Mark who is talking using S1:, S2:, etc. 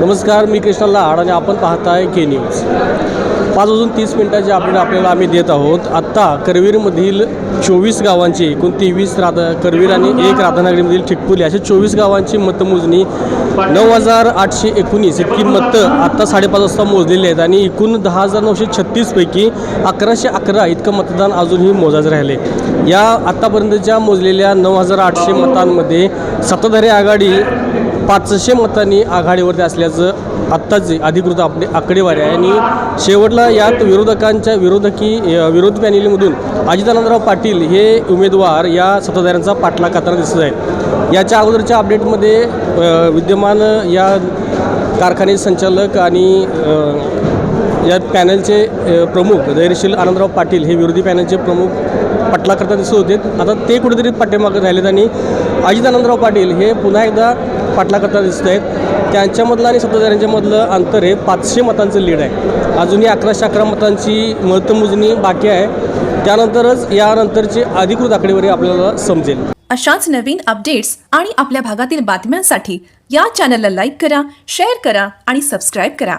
S1: नमस्कार मी कृष्णा लाड आणि आपण पाहताय के न्यूज पाच वाजून तीस मिनिटाचे अपडेट आपल्याला आम्ही देत आहोत. आत्ता करवीरमधील चोवीस गावांची एकूण तेवीस राधा करवीर आणि एक राधानगरीमधील ठिकपुली अशा चोवीस गावांची मतमोजणी नऊ हजार आठशे एकोणीस इतकी मतं आत्ता साडेपाच वाजता मोजलेली आहेत आणि एकूण दहा हजार नऊशे छत्तीसपैकी अकराशे अकरा इतकं मतदान अजूनही मोजायचं राहिले. या आत्तापर्यंतच्या मोजलेल्या नऊ हजार आठशे मतांमध्ये सत्ताधारी आघाडी पाचशे मतांनी आघाडीवरती असल्याचं आत्ताच अधिकृत आपले आकडेवारी आहे. आणि शेवटला यात विरोधकांच्या विरोधकी विरोधी विरोध पॅनेलमधून अजितानंदराव पाटील हे उमेदवार या सत्ताधाऱ्यांचा पाठला करताना दिसत आहेत. याच्या अगोदरच्या अपडेटमध्ये विद्यमान या कारखाने संचालक आणि या पॅनलचे प्रमुख धैर्यशील आनंदराव पाटील हे विरोधी पॅनलचे प्रमुख पटला करता दिसत होते. आता ते कुठेतरी पाठीमागं राहिलेत आणि अजितानंदराव पाटील हे पुन्हा एकदा पाठला करता दिसत आहेत त्यांच्यामधलं आणि सत्ताधाऱ्यांच्यामधलं अंतर हे पाचशे मतांचं लीड आहे. अजूनही अकराशे अकरा मतांची मतमोजणी बाकी आहे. त्यानंतरच यानंतरची अधिकृत आकडेवारी आपल्याला समजेल.
S2: अशाच नवीन अपडेट्स आणि आपल्या भागातील बातम्यांसाठी या चॅनलला लाईक करा शेअर करा आणि सबस्क्राईब करा.